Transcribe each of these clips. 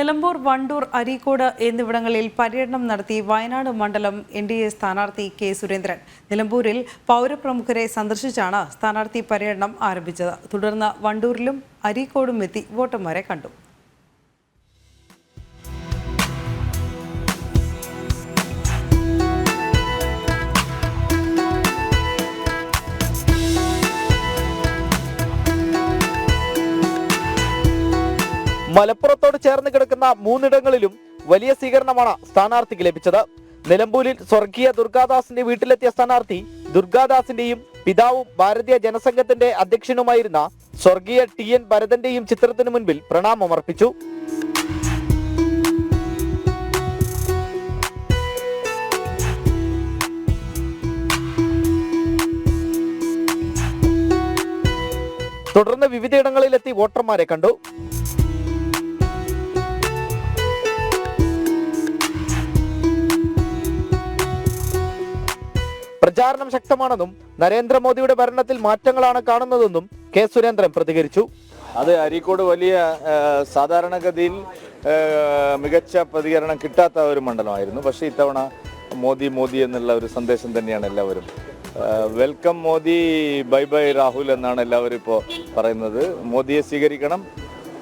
നിലമ്പൂർ വണ്ടൂർ അരീക്കോട് എന്നിവിടങ്ങളിൽ പര്യടനം നടത്തി വയനാട് മണ്ഡലം എൻ ഡി എ സ്ഥാനാർത്ഥി കെ സുരേന്ദ്രൻ. നിലമ്പൂരിൽ പൗരപ്രമുഖരെ സന്ദർശിച്ചാണ് സ്ഥാനാർത്ഥി പര്യടനം ആരംഭിച്ചത്. തുടർന്ന് വണ്ടൂരിലും അരീക്കോടും എത്തി വോട്ടർമാരെ കണ്ടു. മലപ്പുറത്തോട് ചേർന്ന് കിടക്കുന്ന മൂന്നിടങ്ങളിലും വലിയ സ്വീകരണമാണ് സ്ഥാനാർത്ഥിക്ക് ലഭിച്ചത്. നിലമ്പൂരിൽ സ്വർഗീയ ദുർഗാദാസിന്റെ വീട്ടിലെത്തിയ സ്ഥാനാർത്ഥി ദുർഗാദാസിന്റെയും പിതാവും ഭാരതീയ ജനസംഘത്തിന്റെ അധ്യക്ഷനുമായിരുന്ന സ്വർഗീയ ടി എൻ ഭരതന്റെയും ചിത്രത്തിനു മുൻപിൽ പ്രണാമമർപ്പിച്ചു. തുടർന്ന് വിവിധയിടങ്ങളിലെത്തി വോട്ടർമാരെ കണ്ടു. പ്രചാരണം ശക്തമാണെന്നും നരേന്ദ്രമോദിയുടെ ഭരണത്തിൽ മാറ്റങ്ങളാണ് കാണുന്നതെന്നും കെ സുരേന്ദ്രൻ പ്രതികരിച്ചു. അത് അരീക്കോട് വലിയ സാധാരണഗതിയിൽ മികച്ച പ്രതികരണം കിട്ടാത്ത ഒരു മണ്ഡലമായിരുന്നു. പക്ഷേ ഇത്തവണ മോദി മോദി എന്നുള്ള ഒരു സന്ദേശം തന്നെയാണ് എല്ലാവരും. Welcome Modi bye bye Rahul എന്നാണ് എല്ലാവരും ഇപ്പോൾ പറയുന്നത്. മോദിയെ സ്വീകരിക്കണം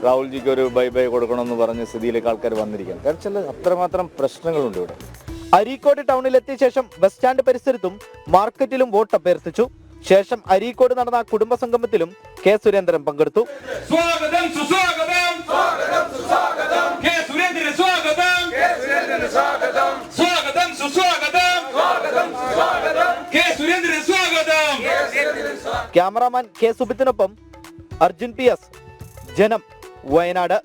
രാഹുൽജിക്ക് ഒരു ബൈ ബൈ കൊടുക്കണം എന്ന് പറഞ്ഞ സ്ഥിതിയിലേക്ക് ആൾക്കാർ വന്നിരിക്കണം കാരണം അത്രമാത്രം പ്രശ്നങ്ങളുണ്ട് ഇവിടെ. അരീക്കോട് ടൗണിലെത്തിയ ശേഷം ബസ് സ്റ്റാൻഡ് പരിസരത്തും മാർക്കറ്റിലും വോട്ട് അഭ്യർത്ഥിച്ചു. ശേഷം അരീക്കോട് നടന്ന കുടുംബ സംഗമത്തിലും കെ സുരേന്ദ്രൻ പങ്കെടുത്തു. സ്വാഗതം സുസ്വാഗതം. സ്വാഗതം സുസ്വാഗതം. കെ സുരേന്ദ്രൻ സ്വാഗതം. കെ സുരേന്ദ്രൻ സ്വാഗതം. സ്വാഗതം സുസ്വാഗതം. സ്വാഗതം സുസ്വാഗതം. കെ സുരേന്ദ്രൻ സ്വാഗതം. ക്യാമറാമാൻ കെ സുബിത്തിനൊപ്പം അർജുൻ പി എസ് ജനം വയനാട്.